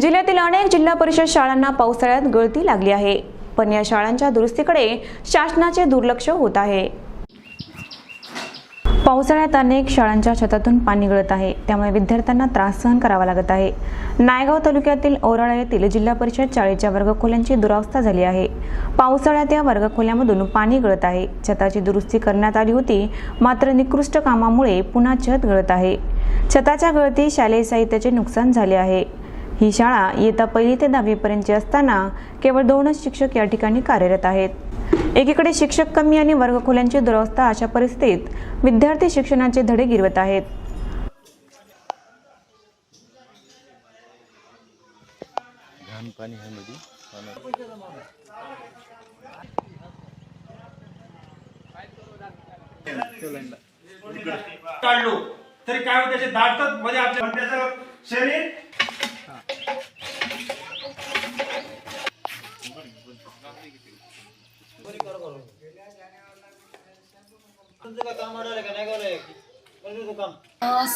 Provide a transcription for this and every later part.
जिल्ह्यातील अनेक जिल्हा परिषद शाळांना पावसाळ्यात गळती लागली आहे. पण या शाळांच्या दुरुस्तीकडे शासनाचे दुर्लक्ष होत आहे. पावसाळ्यात अनेक शाळांच्या छतातून पाणी गळत आहे. त्यामुळे विद्यार्थ्यांना त्रास सहन करावा लागत आहे. नायगाव तालुक्यातील औराळा येथील जिल्हा परिषद शाळेच्या वर्गखोल्यांची दुरावस्था झाली आहे. पावसाळ्यात या वर्गखोल्यामधून पाणी गळत आहे. छताची दुरुस्ती करण्यात आली होती. मात्र निकृष्ट कामामुळे पुन्हा छत गळत आहे. छताच्या गळती शालेय साहित्याचे नुकसान झाले आहे. ही शाळा इयत्ता पहिली ते दहावीपर्यंतची असताना केवळ दोनच शिक्षक या ठिकाणी कार्यरत आहेत. एकीकडे शिक्षक कमी आणि वर्गखोल्यांची दुरावस्था अशा परिस्थितीत विद्यार्थी शिक्षणाचे धडे गिरवत आहेत. काढलो. तरी काय होतं त्याचे दाटतात मध्ये आपल्या शरीर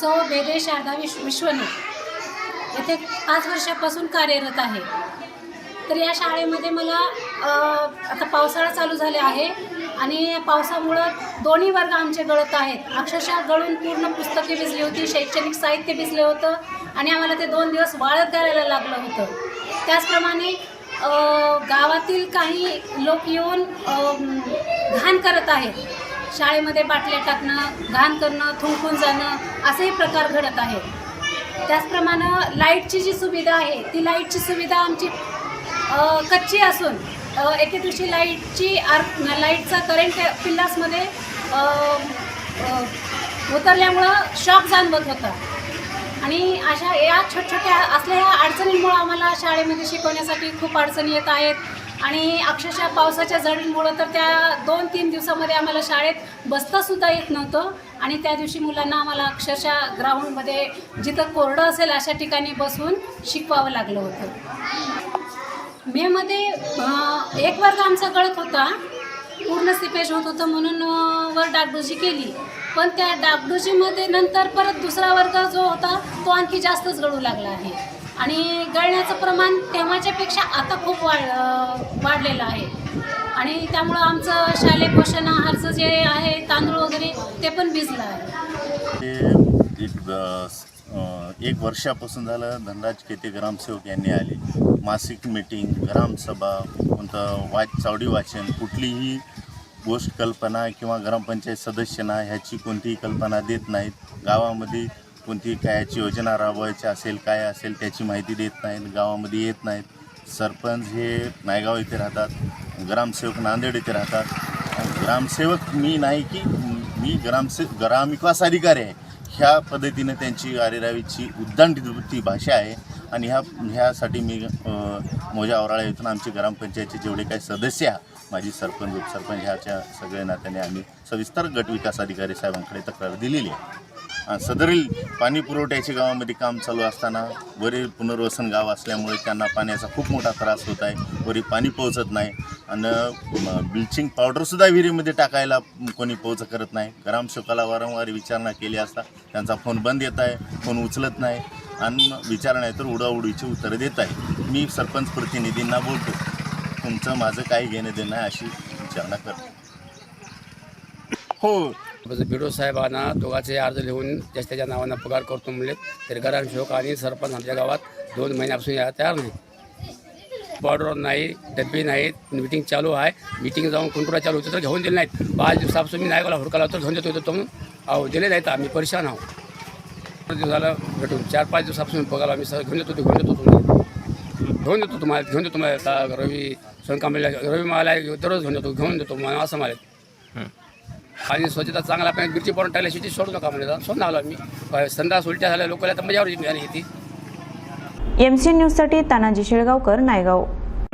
सौ बेदे शारदा विश्व विश्वने. येथे पाच वर्षापासून कार्यरत आहे. तर या शाळेमध्ये मला आता पावसाळा चालू झाले आहे आणि पावसामुळं दोन्ही वर्ग आमचे गळत आहेत. अक्षरशः गळून पूर्ण पुस्तके भिजली होती शैक्षणिक साहित्य भिजलं होतं आणि आम्हाला ते दोन दिवस वाळत घालायला लागलं होतं. त्याचप्रमाणे गावातील काही लोक येऊन घाण करत आहेत. शाळेमध्ये बाटल्या टाकणं घाण करणं थुंकून जाणं असेही प्रकार घडत आहेत. त्याचप्रमाणे लाईटची जी सुविधा आहे ती लाईटची सुविधा आमची कच्ची असून एके दिवशी लाईटची आर लाईटचा करंट पिल्लासमध्ये उतरल्यामुळं शॉक जाणवत होता. आणि अशा या छोट छोट्या असल्या अडचणींमुळं आम्हाला शाळेमध्ये शिकवण्यासाठी खूप अडचणी येत आहेत. आणि अक्षरशः पावसाच्या जडींमुळं तर त्या दोन तीन दिवसामध्ये आम्हाला शाळेत बसतासुद्धा येत नव्हतं. आणि त्या दिवशी मुलांना आम्हाला अक्षरशः ग्राउंडमध्ये जिथं कोरडं असेल अशा ठिकाणी बसून शिकवावं लागलं होतं. मेमध्ये एक वर्ग आमचा गळत होता. पूर्ण सिपेज होत होतं म्हणून वर डागडुजी केली. पण त्या डागडुजीमध्ये नंतर परत दुसरा वर्ग जो होता तो आणखी जास्तच गळू लागला आहे. आणि गळण्याचं प्रमाण तेव्हाच्यापेक्षा आता खूप वाढ वाढलेलं आहे. आणि त्यामुळं आमचं शालेय पोषण आहारचं जे आहे तांदूळ वगैरे ते पण भिजलं आहे. ते एक एक वर्षापासून झालं धनराज केते ग्रामसेवक यांनी आले. मासिक मीटिंग ग्रामसभा कोणतं वाच चावडी वाचन कुठलीही गोष्ट कल्पना किंवा ग्रामपंचायत सदस्यांना ह्याची कोणतीही कल्पना देत नाहीत. गावामध्ये कोणती कायाची योजना राबवायची असेल काय असेल त्याची माहिती देत नाहीत गावामध्ये येत नाहीत. सरपंच हे नायगाव येथे राहतात ग्रामसेवक नांदेड येथे राहतात. ग्रामसेवक मी नाही की मी ग्रामसे ग्रामविकास अधिकारी आहे. ह्या पद्धतीने त्यांची कार्यरावीची उद्दांडती भाषा आहे. आणि ह्या ह्यासाठी मी मोजा औराळा येथून आमचे ग्रामपंचायतचे जेवढे काही सदस्य माझी सरपंच उपसरपंच ह्याच्या सगळ्या नात्याने आम्ही सविस्तर गट विकास अधिकारी साहेबांकडे तक्रार दिलेली आहे. सदरील पाणी पुरवठ्याचे गावामध्ये काम चालू असताना वरील पुनर्वसन गाव असल्यामुळे त्यांना पाण्याचा खूप मोठा त्रास होत आहे. वरी पाणी पोहोचत नाही. आणि ब्लिचिंग पावडरसुद्धा विहिरीमध्ये टाकायला कोणी पोहोच करत नाही. ग्रामसेवकाला वारंवार विचारणा केली असता त्यांचा फोन बंद येत आहे फोन उचलत नाही. आणि विचारणा तर उडाउडीची उत्तरं देत आहे. मी सरपंच प्रतिनिधींना बोलतो तुमचं माझं काही घेणं देणं आहे अशी विचारणा करतो. हो. बिडो साहेबांना दोघांचे अर्ज लिहून त्याच त्याच्या नावानं पगार करतो म्हणले तरी ग्रामसेवक आणि सरपंच आमच्या गावात दोन महिन्यापासून यायला तयार नाही. बॉर्डर नाही डब्बे नाहीत मिटिंग चालू आहे. मिटिंग जाऊन कुंटुरा चालू होतं तर घेऊन दिले नाहीत. पाच दिवसापासून मी नायगावला हुडकाला तर घेऊन देतो होतो तो अहो दिले नाहीत आम्ही परेशान आहोत. दोन दिवसाला भेटून चार पाच दिवसापासून पगार आम्ही सगळं घेऊन देतो ते घेऊन देतो तुम्हाला घेऊन देतो तुम्हाला घेऊन देतो तुम्हाला आता रवी सोनकांबळीला रवी मला दररोज घेऊन देतो घेऊन देतो मला असं मला आणि स्वच्छता चांगला आपण मिरची पावडर टाकल्याशिवाय ती सोडू नका म्हणजे सोडून आलो मी संडास उलट्या झाल्या लोकांना तर मजावर येते आणि ती. एमसी न्यूजसाठी तानाजी शेळगावकर नायगाव.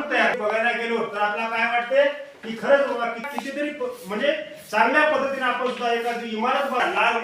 तयार बघायला गेलो तर आपल्याला काय वाटते की खरंच कितीतरी म्हणजे चांगल्या पद्धतीने आपण सुद्धा एखादी इमारत बघा लाल